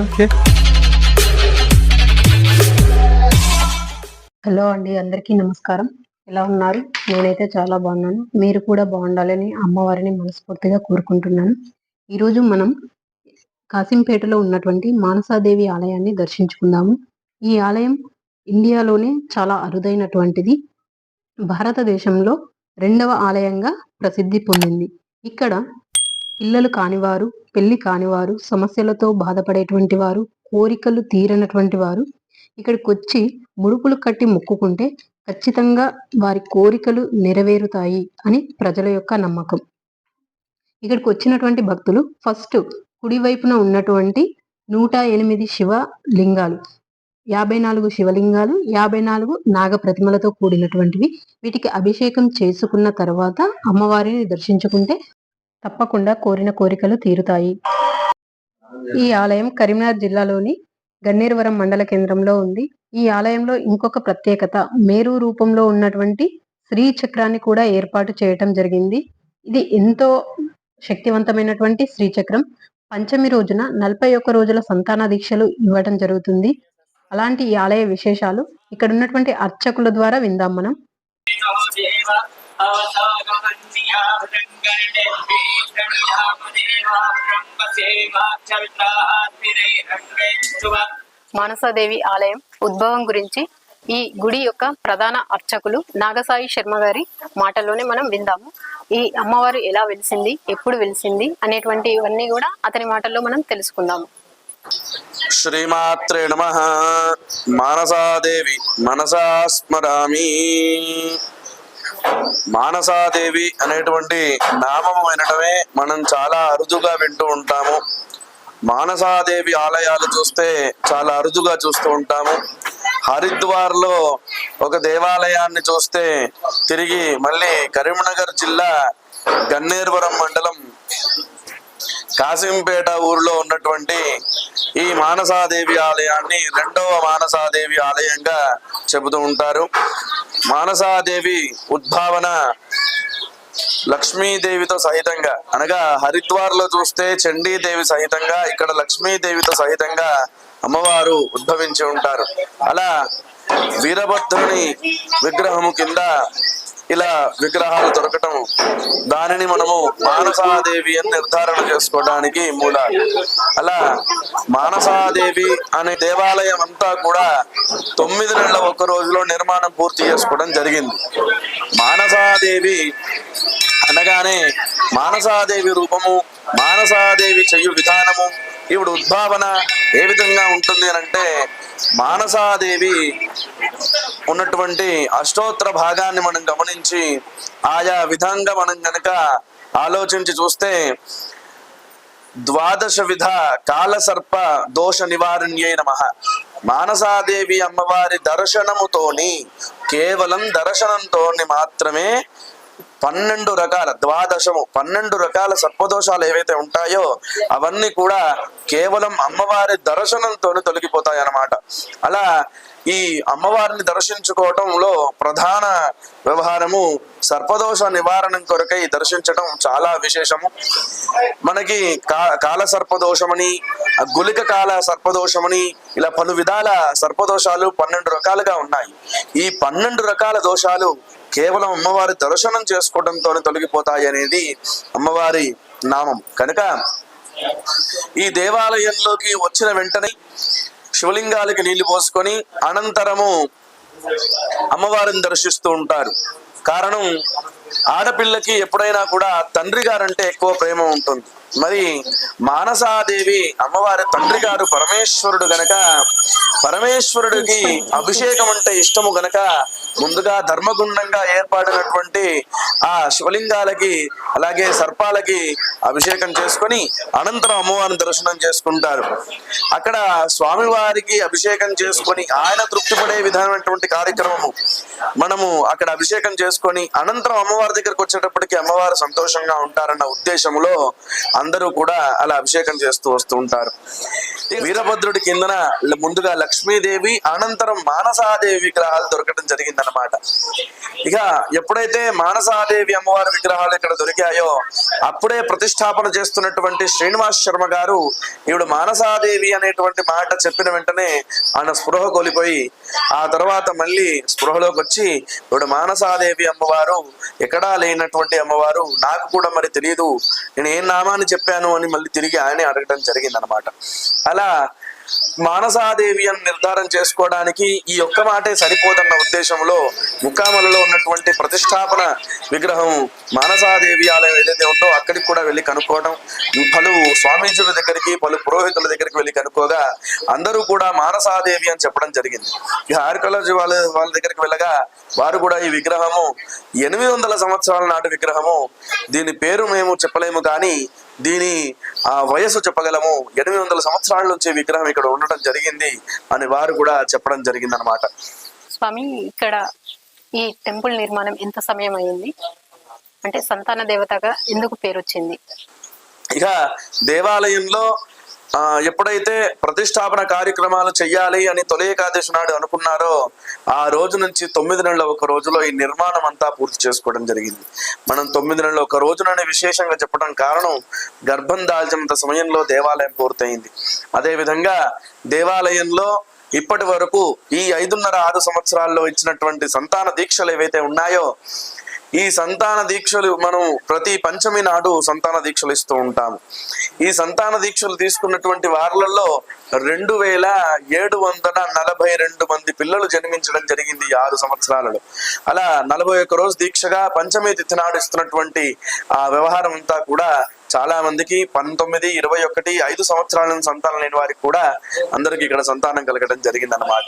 Okay. Hello అండి అందరికీ నమస్కారం. ఎలా ఉన్నారు? నేనైతే చాలా బాగున్నాను. మీరు కూడా బాగుండాలని అమ్మవారిని మనస్ఫూర్తిగా కోరుకుంటున్నాను. ఈరోజు మనం కాసింపేటలో ఉన్నటువంటి మానసాదేవి ఆలయాన్ని దర్శించుకుందాము. ఈ ఆలయం ఇండియాలోనే చాలా అరుదైనటువంటిది. భారతదేశంలో రెండవ ఆలయంగా ప్రసిద్ధి పొందింది. ఇక్కడ పిల్లలు కానివారు పెళ్ళి కానివారు సమస్యలతో బాధపడేటువంటి వారు కోరికలు తీరనటువంటి వారు ఇక్కడికి వచ్చి ముడుపులు కట్టి మొక్కుకుంటే ఖచ్చితంగా వారి కోరికలు నెరవేరుతాయి అని ప్రజల యొక్క నమ్మకం. ఇక్కడికి వచ్చినటువంటి భక్తులు ఫస్ట్ కుడివైపున ఉన్నటువంటి నూట ఎనిమిది శివ లింగాలు యాభై నాలుగు శివలింగాలు యాభై నాలుగు నాగ ప్రతిమలతో కూడినటువంటివి. వీటికి అభిషేకం చేసుకున్న తర్వాత అమ్మవారిని దర్శించుకుంటే తప్పకుండా కోరిన కోరికలు తీరుతాయి. ఈ ఆలయం కరీంనగర్ జిల్లాలోని గన్నేరువరం మండల కేంద్రంలో ఉంది. ఈ ఆలయంలో ఇంకొక ప్రత్యేకత మేరు రూపంలో ఉన్నటువంటి శ్రీ చక్రాన్ని కూడా ఏర్పాటు చేయటం జరిగింది. ఇది ఎంతో శక్తివంతమైనటువంటి శ్రీచక్రం పంచమి రోజున నలభై ఒక్క రోజుల సంతాన దీక్షలు ఇవ్వటం జరుగుతుంది. అలాంటి ఈ ఆలయ విశేషాలు ఇక్కడ ఉన్నటువంటి అర్చకుల ద్వారా విందాం మనం. మానసాదేవి ఆలయం ఉద్భవం గురించి ఈ గుడి యొక్క ప్రధాన అర్చకులు నాగసాయి శర్మ గారి మాటల్లోనే మనం విందాము. ఈ అమ్మవారు ఎలా వెలిసింది ఎప్పుడు వెలిసింది అనేటువంటి ఇవన్నీ కూడా అతని మాటల్లో మనం తెలుసుకుందాము. శ్రీమాత్రే నమ. మానసాదేవి మనసా స్మరామి. మానసాదేవి అనేటువంటి నామము వినటమే మనం చాలా అరుదుగా వింటూ ఉంటాము. మానసాదేవి ఆలయాలు చూస్తే చాలా అరుదుగా చూస్తూ ఉంటాము. హరిద్వార్లో ఒక దేవాలయాన్ని చూస్తే తిరిగి మళ్ళీ కరీంనగర్ జిల్లా గన్నేరువరం మండలం కాసింపేట ఊరిలో ఉన్నటువంటి ఈ మానసాదేవి ఆలయాన్ని రెండవ మానసాదేవి ఆలయంగా చెబుతూ ఉంటారు. మానసాదేవి ఉద్భావన లక్ష్మీదేవితో సహితంగా అనగా హరిద్వార్లో చూస్తే చండీదేవి సహితంగా ఇక్కడ లక్ష్మీదేవితో సహితంగా అమ్మవారు ఉద్భవించి ఉంటారు. అలా వీరభద్రుని విగ్రహము కింద ఇలా విగ్రహాలు దొరకటం దానిని మనము మానసాదేవి అని నిర్ధారణ చేసుకోవడానికి మూల. అలా మానసాదేవి అనే దేవాలయం అంతా కూడా తొమ్మిది నెలల ఒక రోజులో నిర్మాణం పూర్తి చేసుకోవడం జరిగింది. మానసాదేవి అనగానే మానసాదేవి రూపము మానసాదేవి చెయ్యు విధానము ఈవిడ ఉద్భావన ఏ విధంగా ఉంటుంది అని అంటే మానసాదేవి ఉన్నటువంటి అష్టోత్తర భాగాన్ని మనం గమనించి ఆయా విధంగా మనం గనక ఆలోచించి చూస్తే ద్వాదశ విధ కాలసర్ప దోష నివారణ్యే నమ. మానసాదేవి అమ్మవారి దర్శనముతోని కేవలం దర్శనంతోని మాత్రమే పన్నెండు రకాల ద్వాదశము పన్నెండు రకాల సర్పదోషాలు ఏవైతే ఉంటాయో అవన్నీ కూడా కేవలం అమ్మవారి దర్శనంతో తొలగిపోతాయి అన్నమాట అలా ఈ అమ్మవారిని దర్శించుకోవటంలో ప్రధాన వ్యవహారము సర్పదోష నివారణ కొరకై దర్శించటం చాలా విశేషము. మనకి కా కాల సర్పదోషమని గులిక కాల సర్పదోషమని ఇలా పలు విధాల సర్పదోషాలు పన్నెండు రకాలుగా ఉన్నాయి. ఈ పన్నెండు రకాల దోషాలు కేవలం అమ్మవారి దర్శనం చేసుకోవడంతో తొలగిపోతాయి అనేది అమ్మవారి నామం. కనుక ఈ దేవాలయంలోకి వచ్చిన వెంటనే శివలింగాలకి నీళ్ళు పోసుకొని అనంతరము అమ్మవారిని దర్శిస్తూ ఉంటారు. కారణం ఆడపిల్లకి ఎప్పుడైనా కూడా తండ్రి గారంటే ఎక్కువ ప్రేమ ఉంటుంది. మరి మానసాదేవి అమ్మవారి తండ్రి గారు పరమేశ్వరుడు గనక పరమేశ్వరుడికి అభిషేకం అంటే ఇష్టము గనక ముందుగా ధర్మగుండంగా ఏర్పడినటువంటి ఆ శివలింగాలకి అలాగే సర్పాలకి అభిషేకం చేసుకొని అనంతరం అమ్మవారిని దర్శనం చేసుకుంటారు. అక్కడ స్వామివారికి అభిషేకం చేసుకొని ఆయన తృప్తి పడే విధమైనటువంటి కార్యక్రమము. మనము అక్కడ అభిషేకం చేసుకొని అనంతరం అమ్మవారి దగ్గరకు వచ్చేటప్పటికి అమ్మవారు సంతోషంగా ఉంటారన్న ఉద్దేశంలో అందరూ కూడా అలా అభిషేకం చేస్తూ వస్తూ ఉంటారు. వీరభద్రుడి కిందన ముందుగా లక్ష్మీదేవి అనంతరం మానసాదేవి విగ్రహాలు దొరకడం జరిగిందన్నమాట. ఇక ఎప్పుడైతే మానసాదేవి అమ్మవారి విగ్రహాలు ఇక్కడ దొరికాయో అప్పుడే ప్రతిష్టాపన చేస్తున్నటువంటి శ్రీనివాస్ శర్మ గారు ఈవిడ మానసాదేవి అనేటువంటి మాట చెప్పిన వెంటనే ఆయన స్పృహ కోల్పోయి ఆ తర్వాత మళ్ళీ స్పృహలోకి వచ్చి ఈవిడ మానసాదేవి అమ్మవారు ఎక్కడా లేనటువంటి అమ్మవారు నాకు కూడా మరి తెలియదు నేను ఏం నామాన్ని చెప్పాను అని మళ్ళీ తిరిగి ఆయనే అడగడం జరిగింది అనమాట అలా మానసాదేవి అని నిర్ధారం చేసుకోవడానికి ఈ ఒక్క మాటే సరిపోదన్న ఉద్దేశంలో ముక్కామలలో ఉన్నటువంటి ప్రతిష్టాపన విగ్రహం మానసాదేవి ఆలయం ఏదైతే ఉందో అక్కడికి కూడా వెళ్ళి కనుక్కోవడం పలు స్వామీజుల దగ్గరికి పలు పురోహితుల దగ్గరికి వెళ్ళి కనుక్కోగా అందరూ కూడా మానసాదేవి అని చెప్పడం జరిగింది. ఇక ఆర్కలాజీ వాళ్ళ వాళ్ళ దగ్గరికి వెళ్ళగా వారు కూడా ఈ విగ్రహము ఎనిమిది వందల సంవత్సరాల నాటి విగ్రహము. దీని పేరు మేము చెప్పలేము కానీ దీని ఆ వయసు చెప్పగలము. ఎనిమిది వందల సంవత్సరాల నుంచి విగ్రహం ఇక్కడ ఉండటం జరిగింది అని వారు కూడా చెప్పడం జరిగింది అనమాట స్వామి ఇక్కడ ఈ టెంపుల్ నిర్మాణం ఎంత సమయం అయింది అంటే సంతాన దేవతగా ఎందుకు పేరు వచ్చింది ఇక దేవాలయంలో ఎప్పుడైతే ప్రతిష్టాపన కార్యక్రమాలు చెయ్యాలి అని తొలి ఏకాదశి నాడు అనుకున్నారో ఆ రోజు నుంచి తొమ్మిది నెలల ఒక రోజులో ఈ నిర్మాణం అంతా పూర్తి చేసుకోవడం జరిగింది. మనం తొమ్మిది నెలల ఒక రోజుననే విశేషంగా చెప్పడం కారణం గర్భం దాల్చినంత సమయంలో దేవాలయం పూర్తయింది. అదే విధంగా దేవాలయంలో ఇప్పటి వరకు ఈ ఐదున్నర ఆరు సంవత్సరాల్లో ఇచ్చినటువంటి సంతాన దీక్షలు ఏవైతే ఉన్నాయో ఈ సంతాన దీక్షలు మనం ప్రతి పంచమి నాడు సంతాన దీక్షలు ఇస్తూ ఉంటాము. ఈ సంతాన దీక్షలు తీసుకున్నటువంటి వారులలో రెండు వేల ఏడు వందల నలభై రెండు మంది పిల్లలు జన్మించడం జరిగింది ఆరు సంవత్సరాలలో. అలా నలభై ఒక్క రోజు దీక్షగా పంచమి తిథి నాడు ఇస్తున్నటువంటి ఆ వ్యవహారం అంతా కూడా చాలా మందికి పంతొమ్మిది ఇరవై ఒకటి ఐదు సంవత్సరాల సంతానం లేని వారికి కూడా అందరికి ఇక్కడ సంతానం కలగడం జరిగింది అన్నమాట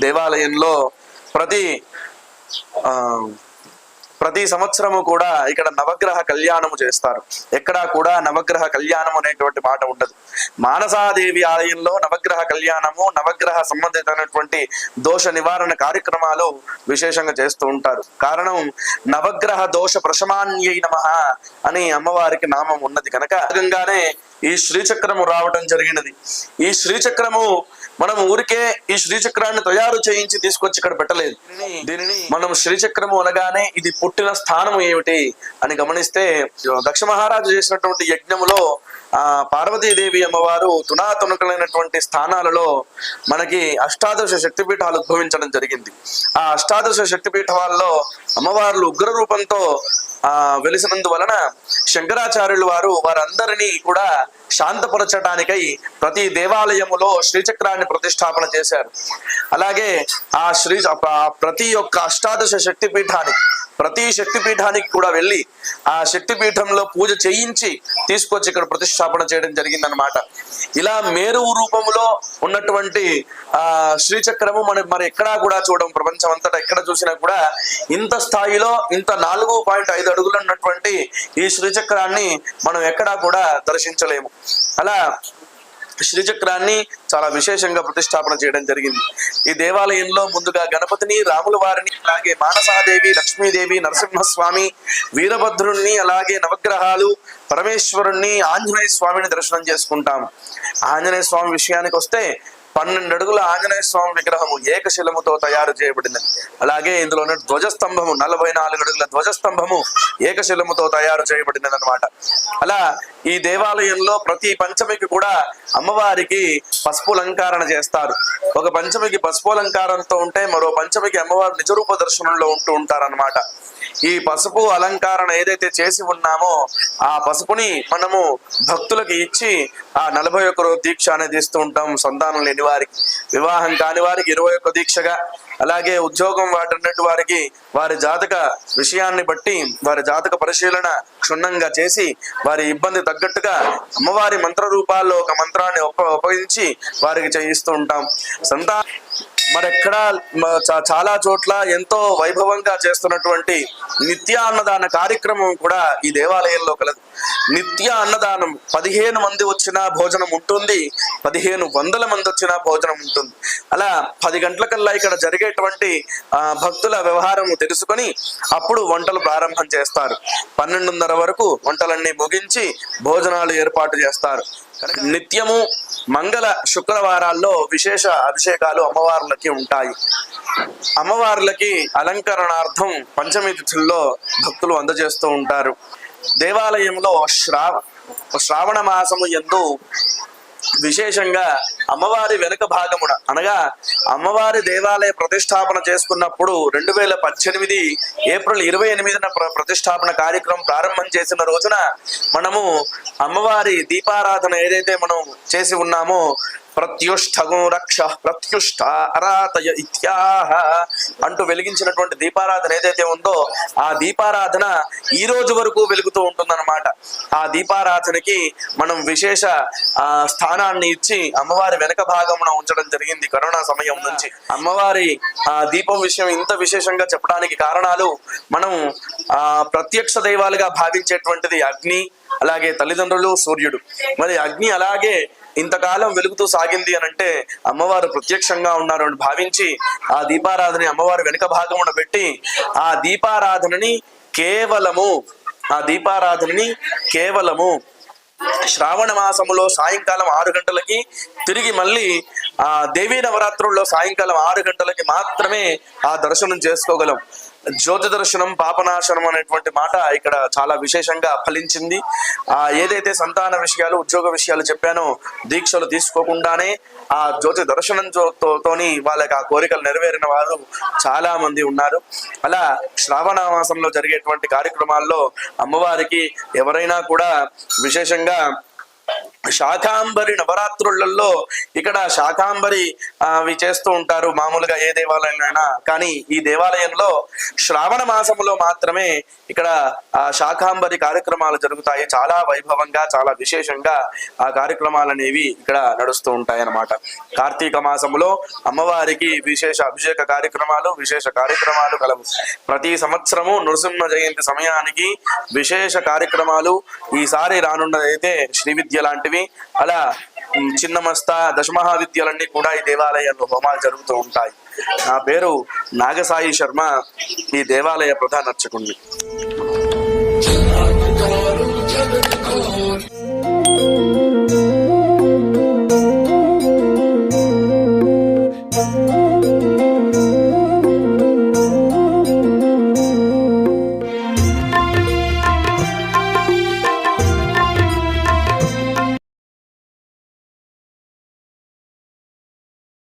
దేవాలయంలో ప్రతి ఆ ప్రతి సంవత్సరము కూడా ఇక్కడ నవగ్రహ కళ్యాణము చేస్తారు. ఎక్కడా కూడా నవగ్రహ కళ్యాణం అనేటువంటి మాట ఉండదు. మానసాదేవి ఆలయంలో నవగ్రహ కళ్యాణము నవగ్రహ సంబంధితమైనటువంటి దోష నివారణ కార్యక్రమాలు విశేషంగా చేస్తూ ఉంటారు. కారణం నవగ్రహ దోష ప్రశమాన్యై నమ అని అమ్మవారికి నామం ఉన్నది. కనుక భాగంగానే ఈ శ్రీచక్రము రావడం జరిగినది. ఈ శ్రీచక్రము మనం ఊరికే ఈ శ్రీచక్రాన్ని తయారు చేయించి తీసుకొచ్చి ఇక్కడ పెట్టలేదు. దీనిని మనం శ్రీచక్రము అనగానే ఇది పుట్టిన స్థానం ఏమిటి అని గమనిస్తే దక్ష మహారాజు చేసినటువంటి యజ్ఞములో ఆ పార్వతీదేవి అమ్మవారు తునాతునకలైనటువంటి స్థానాలలో మనకి అష్టాదశ శక్తిపీఠాలు ఉద్భవించడం జరిగింది. ఆ అష్టాదశ శక్తిపీఠాల్లో అమ్మవార్లు ఉగ్ర రూపంతో ఆ వెలిసినందువలన శంకరాచార్యులు వారు వారందరినీ కూడా శాంతపరచడానికై ప్రతి దేవాలయములో శ్రీచక్రాన్ని ప్రతిష్టాపన చేశారు. అలాగే ఆ శ్రీ ప్రతి ఒక్క అష్టాదశ శక్తిపీఠానికి ప్రతి శక్తి పీఠానికి కూడా వెళ్ళి ఆ శక్తి పీఠంలో పూజ చేయించి తీసుకొచ్చి ఇక్కడ ప్రతిష్టాపన చేయడం జరిగిందనమాట ఇలా మేరువు రూపంలో ఉన్నటువంటి ఆ శ్రీచక్రము మన మరి ఎక్కడా కూడా చూడడం ప్రపంచం అంతటా ఎక్కడ చూసినా కూడా ఇంత స్థాయిలో ఇంత నాలుగు పాయింట్ ఐదు అడుగులు ఉన్నటువంటి ఈ శ్రీచక్రాన్ని మనం ఎక్కడా కూడా దర్శించలేము. అలా శ్రీచక్రాన్ని చాలా విశేషంగా ప్రతిష్టాపన చేయడం జరిగింది. ఈ దేవాలయంలో ముందుగా గణపతిని రాముల వారిని అలాగే మానసాదేవి లక్ష్మీదేవి నరసింహస్వామి వీరభద్రుణ్ణి అలాగే నవగ్రహాలు పరమేశ్వరుణ్ణి ఆంజనేయ స్వామిని దర్శనం చేసుకుంటాం. ఆంజనేయ స్వామి విషయానికి వస్తే పన్నెండు అడుగుల ఆంజనేయ స్వామి విగ్రహము ఏకశిలముతో తయారు చేయబడినది అలాగే ఇందులో ధ్వజస్తంభము నలభై నాలుగు అడుగుల ధ్వజస్తంభము ఏకశిలముతో తయారు చేయబడినది అనమాట అలా ఈ దేవాలయంలో ప్రతి పంచమికి కూడా అమ్మవారికి పసుపు అలంకారణ చేస్తారు. ఒక పంచమికి పసుపు అలంకారంతో ఉంటే మరో పంచమికి అమ్మవారు నిజరూప దర్శనంలో ఉంటూ ఉంటారన్నమాట. ఈ పసుపు అలంకారణ ఏదైతే చేసి ఉన్నామో ఆ పసుపుని మనము భక్తులకు ఇచ్చి ఆ నలభై ఒక్క రోజు దీక్ష అనేది ఇస్తూ ఉంటాం సంతానం లేని వారికి. వివాహం కాని వారికి ఇరవై ఒక్క దీక్షగా అలాగే ఉద్యోగం వాటినట్టు వారికి వారి జాతక విషయాన్ని బట్టి వారి జాతక పరిశీలన క్షుణ్ణంగా చేసి వారి ఇబ్బంది తగ్గట్టుగా అమ్మవారి మంత్ర రూపాల్లో ఒక మంత్రాన్ని ఉప ఉపయోగించి వారికి చేయిస్తూ ఉంటాం. సంతా మరెక్కడ చాలా చోట్ల ఎంతో వైభవంగా చేస్తున్నటువంటి నిత్య అన్నదాన కార్యక్రమం కూడా ఈ దేవాలయంలో కలదు. నిత్య అన్నదానం పదిహేను మంది వచ్చినా భోజనం ఉంటుంది పదిహేను వందల మంది వచ్చినా భోజనం ఉంటుంది. అలా పది గంటలకల్లా ఇక్కడ జరిగేటువంటి ఆ, భక్తుల వ్యవహారం తెలుసుకొని అప్పుడు వంటలు ప్రారంభం చేస్తారు. పన్నెండున్నర వరకు వంటలన్నీ ముగించి భోజనాలు ఏర్పాటు చేస్తారు. నిత్యము మంగళ శుక్రవారాల్లో విశేష అభిషేకాలు అమ్మవార్లకి ఉంటాయి. అమ్మవార్లకి అలంకరణార్థం పంచమి తిథుల్లో భక్తులు అందజేస్తూ ఉంటారు. దేవాలయంలో శ్రావ శ్రావణ మాసము ఎందు విశేషంగా అమ్మవారి వెనుక భాగమున అనగా అమ్మవారి దేవాలయ ప్రతిష్టాపన చేసుకున్నప్పుడు రెండు వేల పద్దెనిమిది ఏప్రిల్ ఇరవై ఎనిమిదిన ప్రతిష్టాపన కార్యక్రమం ప్రారంభం చేసిన రోజున మనము అమ్మవారి దీపారాధన ఏదైతే మనం చేసి ఉన్నామో ప్రత్యుష్టగం రక్ష ప్రత్యుష్ట అరాతయ ఇత్యాహ అంటూ వెలిగించినటువంటి దీపారాధన ఏదైతే ఉందో ఆ దీపారాధన ఈ రోజు వరకు వెలుగుతూ ఉంటుందన్నమాట. ఆ దీపారాధనకి మనం విశేష ఆ స్థానాన్ని ఇచ్చి అమ్మవారి వెనక భాగమున ఉంచడం జరిగింది కరోనా సమయం నుంచి. అమ్మవారి ఆ దీపం విషయం ఇంత విశేషంగా చెప్పడానికి కారణాలు మనం ఆ ప్రత్యక్ష దైవాలుగా భావించేటువంటిది అగ్ని అలాగే తల్లిదండ్రులు సూర్యుడు. మరి అగ్ని అలాగే ఇంతకాలం వెలుగుతూ సాగింది అని అంటే అమ్మవారు ప్రత్యక్షంగా ఉన్నారు అని భావించి ఆ దీపారాధన అమ్మవారి వెనుక భాగమున పెట్టి ఆ దీపారాధనని కేవలము ఆ దీపారాధనని కేవలము శ్రావణ మాసములో సాయంకాలం ఆరు గంటలకి తిరిగి మళ్ళీ ఆ దేవీ నవరాత్రుల్లో సాయంకాలం ఆరు గంటలకి మాత్రమే ఆ దర్శనం చేసుకోగలం. జ్యోతి దర్శనం పాపనాశనం అనేటువంటి మాట ఇక్కడ చాలా విశేషంగా ఫలించింది. ఆ ఏదైతే సంతాన విషయాలు ఉద్యోగ విషయాలు చెప్పానో దీక్షలు తీసుకోకుండానే ఆ జ్యోతి దర్శనం తో- తోని వాళ్ళకి ఆ కోరికలు నెరవేరిన వారు చాలా మంది ఉన్నారు. అలా శ్రావణ మాసంలో జరిగేటువంటి కార్యక్రమాల్లో అమ్మవారికి ఎవరైనా కూడా విశేషంగా శాకాంబరి నవరాత్రులలో ఇక్కడ శాకాంబరి అవి చేస్తూ ఉంటారు మామూలుగా ఏ దేవాలయంలోనైనా కానీ ఈ దేవాలయంలో శ్రావణ మాసంలో మాత్రమే ఇక్కడ ఆ శాకాంబరి కార్యక్రమాలు జరుగుతాయి. చాలా వైభవంగా చాలా విశేషంగా ఆ కార్యక్రమాలు అనేవి ఇక్కడ నడుస్తూ ఉంటాయి అన్నమాట. కార్తీక మాసంలో అమ్మవారికి విశేష అభిషేక కార్యక్రమాలు విశేష కార్యక్రమాలు కలవు. ప్రతి సంవత్సరము నృసింహ జయంతి సమయానికి విశేష కార్యక్రమాలు. ఈసారి రానున్నదైతే శ్రీ విద్య లాంటివి అలా చిన్నమస్త చిన్న మస్తా దశమహావిద్యలన్నీ కూడా ఈ దేవాలయంలో హోమాలు జరుగుతూ ఉంటాయి. నా పేరు నాగసాయి శర్మ ఈ దేవాలయ ప్రధాన అర్చకుడిని